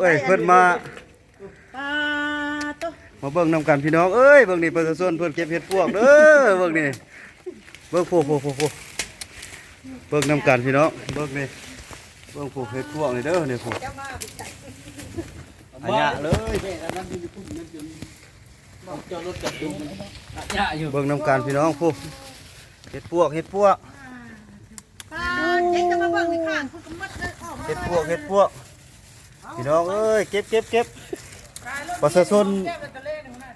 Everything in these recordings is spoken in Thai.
เอ้ยเพิ่นมาปลาตัวมาเบิ่งนำกันพี่น้องเอ้ยเบิ่งนี่ประชาชนเพิ่นเก็บเห็ดพวกเด้อเบิ่งนี่เบิ่งโฟโฟโฟโฟเบิ่งนำกันพี่น้องเบิ่งนี่เบิ่งพวกเห็ดพวกนี่เด้อนี่พวกอันยะเลยยะอยู่เบิ่งนำกันพี่น้องพวกเห็ดพวกเห็ดพวกปลาเจ๊จะมาเบิ่งในข้างคุณก็มัดเลยออกมาเห็ดพวกเห็ดพวก พี่น้องเอ้ยเก็บเก็บเก็บประชาชน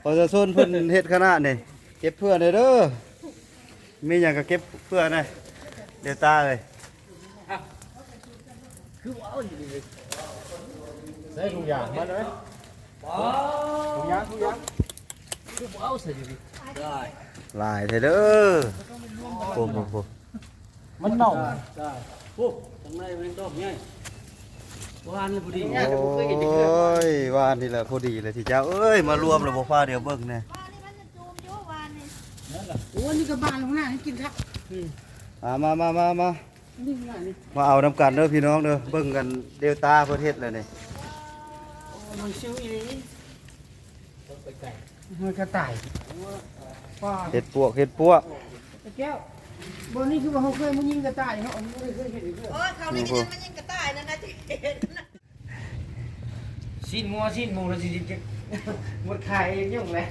ประชาชนเพิ่นเฮ็ดขนาดนี่เก็บเพื่อหน่อยเด้อมีหยังก็เก็บเพื่อหน่อยเดี๋ยวตาเลยคือว้าวอยู่ดิได้ทุกอย่างมาเลยว้าทุกอย่างทุกอย่างคือว้าวใส่อยู่ดิได้หลายเถอะเด้อโอ้โหโหมันเน่าได้โอ้ทางในมันดอกใหญ่ วานเลยพอดีโอ้ยวานนี่แหละพอดีเลยที่เจ้าเอ้ยมารวมแล้วบ่ฟ้าเดี๋ยวเบิ่งแน่โอ้นี่ก็บ้านลงหน้าให้กินครับมามามามามานี่หน่อยนี่มาเอาน้ำกันเด้อพี่น้องเด้อเบิ่งกันเดลต้าประเทศเลยนี่มันชิวอีนี่ไปไก่มันกระต่ายปลาเห็ดปวกเห็ดปวกตะแก้วบนนี้คือว่าเขาเคยมายิงกระต่ายเขาไม่ได้เคยเห็นเลยโอ้ยเขานี่ยังมันยังกระต่ายนั่นนะที่ สิ้นงัวสิ้นหมูแล้วสิจะหมดขายุ่งเลย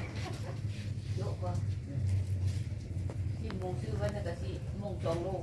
ที่มงชื่อว่าจะกะสิมงจองลูก